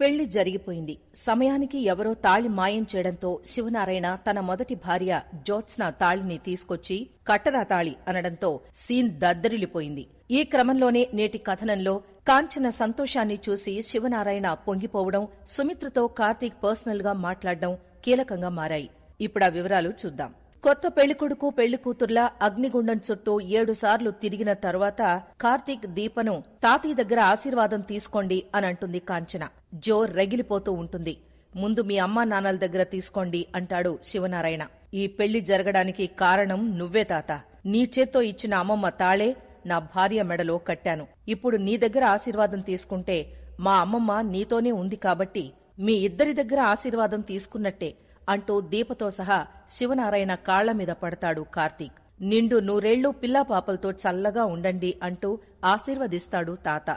పెళ్ళి జరిగిపోయింది. సమయానికి ఎవరో తాళి మాయం చేయడంతో శివనారాయణ తన మొదటి భార్య జ్యోత్స్న తాళిని తీసుకొచ్చి కట్టరా తాళి అనడంతో సీన్ దద్దరిల్లిపోయింది. ఈ క్రమంలోనే నేటి కథనంలో కాంచన సంతోషాన్ని చూసి శివనారాయణ పొంగిపోవడం సుమిత్రతో కార్తీక్ పర్సనల్గా మాట్లాడడం కీలకంగా మారాయి. ఇప్పుడు ఆ వివరాలు చూద్దాం. కొత్త పెళ్ళికొడుకు పెళ్ళికూతుర్ల అగ్నిగుండం చుట్టూ ఏడు సార్లు తిరిగిన తర్వాత కార్తీక్ దీపను తాతయ్య దగ్గర ఆశీర్వాదం తీసుకోండి అని అంటుంది కాంచన. జో రగిలిపోతూ ఉంటుంది. ముందు మీ అమ్మా నాన్నల దగ్గర తీసుకోండి అంటాడు శివనారాయణ. ఈ పెళ్ళి జరగడానికి కారణం నువ్వే తాత. నీ చేత్తో ఇచ్చిన అమ్మమ్మ తాళే నా భార్య మెడలో కట్టాను. ఇప్పుడు నీ దగ్గర ఆశీర్వాదం తీసుకుంటే మా అమ్మమ్మ నీతోనే ఉంది కాబట్టి మీ ఇద్దరి దగ్గర ఆశీర్వాదం తీసుకున్నట్టే. అంటూ దీపతో సహా శివనారాయణ కాళ్ళ మీద పడతాడు కార్తీక్. నిండు నూరేళ్ళు పిల్లాపాపలతో చల్లగా ఉండండి అంటూ ఆశీర్వదిస్తాడు తాత.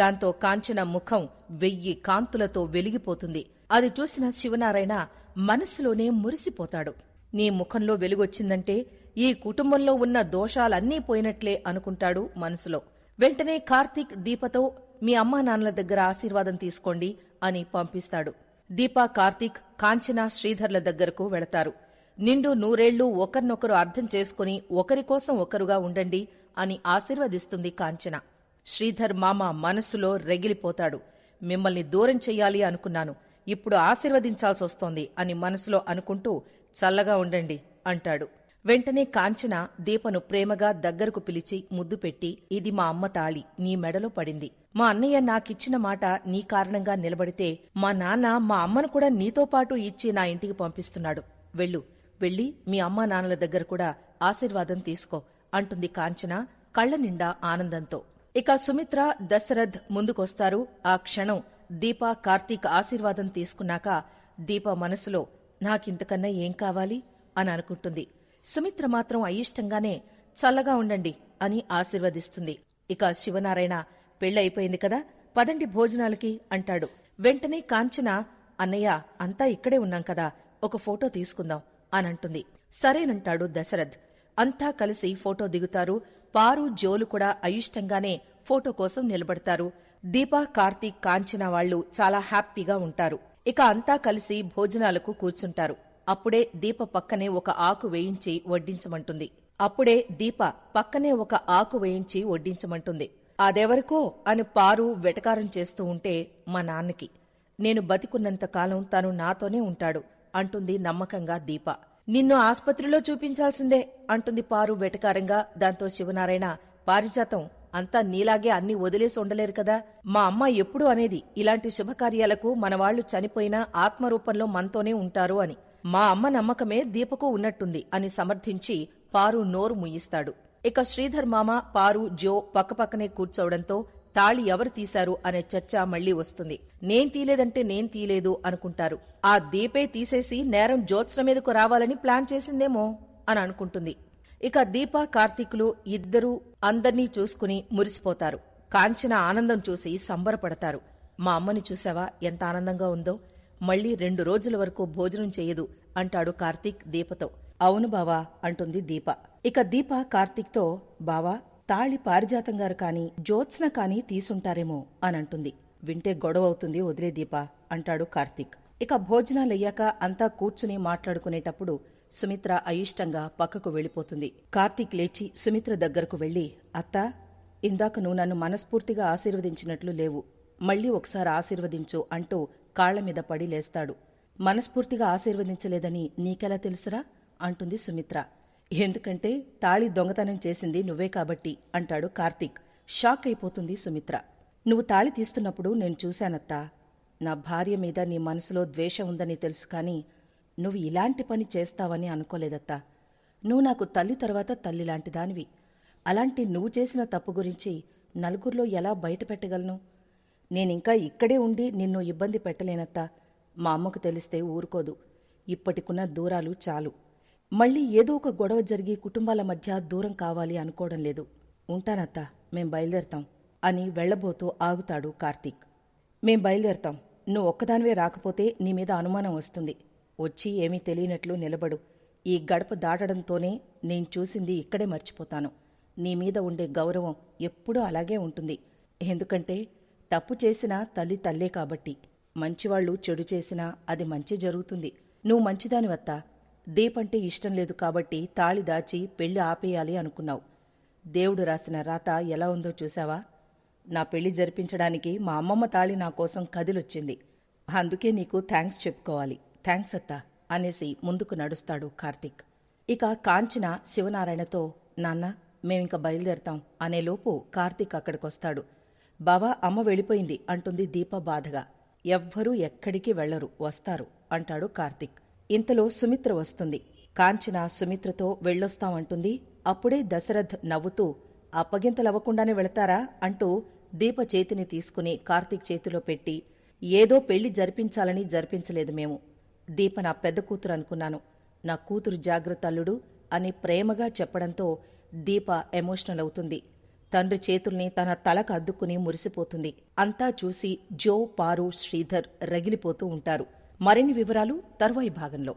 దాంతో కాంచన ముఖం వెయ్యి కాంతులతో వెలిగిపోతుంది. అది చూసిన శివనారాయణ మనస్సులోనే మురిసిపోతాడు. నీ ముఖంలో వెలుగొచ్చిందంటే ఈ కుటుంబంలో ఉన్న దోషాలన్నీ పోయినట్లే అనుకుంటాడు మనసులో. వెంటనే కార్తీక్ దీపతో మీ అమ్మా నాన్నల దగ్గర ఆశీర్వాదం తీసుకోండి అని పంపిస్తాడు. దీపా కార్తీక్ కాంచన శ్రీధర్ల దగ్గరకు వెళతారు. నిండు నూరేళ్ళు ఒకరినొకరు అర్థం చేసుకుని ఒకరి కోసం ఒకరుగా ఉండండి అని ఆశీర్వదిస్తుంది కాంచన. శ్రీధర్ మామ మనస్సులో రెగిలిపోతాడు. మిమ్మల్ని దూరం చెయ్యాలి అనుకున్నాను. ఇప్పుడు ఆశీర్వదించాల్సొస్తోంది అని మనసులో అనుకుంటూ చల్లగా ఉండండి అంటాడు. వెంటనే కాంచన దీపను ప్రేమగా దగ్గరకు పిలిచి ముద్దు పెట్టి ఇది మా అమ్మ తాళి నీ మెడలో పడింది. మా అన్నయ్య నాకిచ్చిన మాట నీ కారణంగా నిలబడితే మా నాన్న మా అమ్మను కూడా నీతో పాటు ఇచ్చి నా ఇంటికి పంపిస్తున్నాడు. వెళ్ళు వెళ్ళి మీ అమ్మా నాన్నల దగ్గర కూడా ఆశీర్వాదం తీసుకో అంటుంది కాంచన కళ్ళ నిండా ఆనందంతో. ఇక సుమిత్ర దశరథ్ ముందుకొస్తారు. ఆ క్షణం దీప కార్తీక్ ఆశీర్వాదం తీసుకున్నాక దీప మనసులో నాకింతకన్నా ఏం కావాలి? అని అనుకుంటుంది. సుమిత్ర మాత్రం అయిష్టంగానే చల్లగా ఉండండి అని ఆశీర్వదిస్తుంది. ఇక శివనారాయణ పెళ్ళయిపోయింది కదా పదండి భోజనాలకి అంటాడు. వెంటనే కాంచన అన్నయ్య అంతా ఇక్కడే ఉన్నాం కదా ఒక ఫోటో తీసుకుందాం అనంటుంది. సరేనంటాడు దశరథ్. అంతా కలిసి ఫోటో దిగుతారు. పారు జోలు కూడా అయిష్టంగానే ఫోటో కోసం నిలబడతారు. దీపా కార్తీక్ కాంచన వాళ్ళు చాలా హ్యాపీగా ఉంటారు. ఇక అంతా కలిసి భోజనాలకు కూర్చుంటారు. అప్పుడే దీప పక్కనే ఒక ఆకు వేయించి వడ్డించమంటుంది. అప్పుడే దీప పక్కనే ఒక ఆకు వేయించి వడ్డించమంటుంది. అదెవరికో? అని పారు వెటకారం చేస్తూ ఉంటే మా నాన్నకి. నేను బతికున్నంత కాలం తను నాతోనే ఉంటాడు అంటుంది నమ్మకంగా దీప. నిన్ను ఆస్పత్రిలో చూపించాల్సిందే అంటుంది పారు వెటకారంగా. దాంతో శివనారాయణ పారిజాతం అంతా నీలాగే అన్ని వదిలేసి ఉండలేరు కదా? మా అమ్మ ఎప్పుడు అనేది ఇలాంటి శుభకార్యాలకు మనవాళ్ళు చనిపోయినా ఆత్మరూపంలో మనతోనే ఉంటారు అని. మా అమ్మ నమ్మకమే దీపకు ఉన్నట్టుంది అని సమర్థించి పారు నోరు ముయ్యిస్తాడు ఇక శ్రీధర్ మామ పారు జో పక్కపక్కనే కూర్చోవడంతో తాళి ఎవరు తీశారు అనే చర్చ మళ్ళీ వస్తుంది. నేన్ తీలేదంటే నేం తీలేదు అనుకుంటారు. ఆ దీపే తీసేసి నేరం జ్యోత్స్న మీదకు రావాలని ప్లాన్ చేసిందేమో అని అనుకుంటుంది. ఇక దీప కార్తీకులు ఇద్దరూ అందర్నీ చూసుకుని మురిసిపోతారు. కాంచన ఆనందం చూసి సంబరపడతారు. మా అమ్మని చూసావా? ఎంత ఆనందంగా ఉందో. మళ్ళీ రెండు రోజుల వరకు భోజనం చేయదు అంటాడు కార్తీక్ దీపతో. అవును బావా అంటుంది దీప. ఇక దీప కార్తీక్తో బావా తాళి పారిజాతం గారు కాని జ్యోత్స్న కాని తీసుంటారేమో అని అంటుంది వింటే గొడవ అవుతుంది వదిలే దీప అంటాడు కార్తీక్. ఇక భోజనాలయ్యాక అంతా కూర్చుని మాట్లాడుకునేటప్పుడు సుమిత్ర అయిష్టంగా పక్కకు వెళ్ళిపోతుంది. కార్తీక్ లేచి సుమిత్ర దగ్గరకు వెళ్ళి అత్తా ఇందాక నువ్వు నన్ను మనస్ఫూర్తిగా ఆశీర్వదించినట్లు లేవు. మళ్ళీ ఒకసారి ఆశీర్వదించు అంటూ కాళ్ళ మీద పడి లేస్తాడు. మనస్ఫూర్తిగా ఆశీర్వదించలేదని నీకెలా తెలుసురా? అంటుంది సుమిత్ర. ఎందుకంటే తాళి దొంగతనం చేసింది నువ్వే కాబట్టి అంటాడు కార్తీక్. షాక్ అయిపోతుంది సుమిత్ర. నువ్వు తాళి తీస్తున్నప్పుడు నేను చూశానత్తా. నా భార్య మీద నీ మనసులో ద్వేషం ఉందని తెలుసు కానీ నువ్వు ఇలాంటి పని చేస్తావని అనుకోలేదత్తా. నువ్వు నాకు తల్లి తర్వాత తల్లి లాంటి దానివి అలాంటి నువ్వు చేసిన తప్పు గురించి నలుగురిలో ఎలా బయట పెట్టగలను? నేనింకా ఇక్కడే ఉండి నిన్ను ఇబ్బంది పెట్టలేనత్తా. మా అమ్మకు తెలిస్తే ఊరుకోదు. ఇప్పటికున్న దూరాలు చాలు. మళ్ళీ ఏదో ఒక గొడవ జరిగి కుటుంబాల మధ్య దూరం కావాలి అనుకోవడం లేదు. ఉంటానత్తా. మేం బయలుదేరతాం అని వెళ్ళబోతూ ఆగుతాడు కార్తీక్. మేం బయలుదేరతాం. నువ్వు ఒక్కదానివే రాకపోతే నీ మీద అనుమానం వస్తుంది. వచ్చి ఏమీ తెలియనట్లు నిలబడు. ఈ గడప దాటడంతోనే నేను చూసింది ఇక్కడే మర్చిపోతాను. నీ మీద ఉండే గౌరవం ఎప్పుడూ అలాగే ఉంటుంది. ఎందుకంటే తప్పు చేసినా తల్లి తల్లే కాబట్టి. మంచివాళ్ళు చెడు చేసినా అది మంచి జరుగుతుంది. నువ్వు మంచిదాని వత్త దీపంటే ఇష్టం లేదు కాబట్టి తాళి దాచి పెళ్ళి ఆపేయాలి అనుకున్నావు. దేవుడు రాసిన రాత ఎలా ఉందో చూసావా నా పెళ్ళి జరిపించడానికి మా అమ్మమ్మ తాళి నా కోసం కదిలొచ్చింది. అందుకే నీకు థ్యాంక్స్ చెప్పుకోవాలి. థ్యాంక్స్ అత్తా అనేసి ముందుకు నడుస్తాడు కార్తీక్. ఇక కాంచన శివనారాయణతో నాన్న మేమింక బయలుదేరతాం అనేలోపు కార్తీక్ అక్కడికొస్తాడు. బావా అమ్మ వెళ్ళిపోయింది అంటుంది దీప బాధగా. ఎవ్వరూ ఎక్కడికి వెళ్ళరు వస్తారు అంటాడు కార్తీక్. ఇంతలో సుమిత్ర వస్తుంది. కాంచన సుమిత్రతో వెళ్ళొస్తామంటుంది అప్పుడే దశరథ్ నవ్వుతూ అప్పగింతలవ్వకుండానే వెళతారా అంటూ దీప చేతిని తీసుకుని కార్తీక్ చేతిలో పెట్టి ఏదో పెళ్ళి జరిపించాలని జరిపించలేదు మేము. దీప నా పెద్ద కూతురు అనుకున్నాను. నా కూతురు జాగ్రత్త అల్లుడు అని ప్రేమగా చెప్పడంతో దీప ఎమోషనల్ అవుతుంది. తండ్రి చేతుల్ని తన తలకు అద్దుకుని మురిసిపోతుంది. అంతా చూసి జో పారు శ్రీధర్ రగిలిపోతూ ఉంటారు. మరిన్ని వివరాలు తర్వాయి భాగంలో.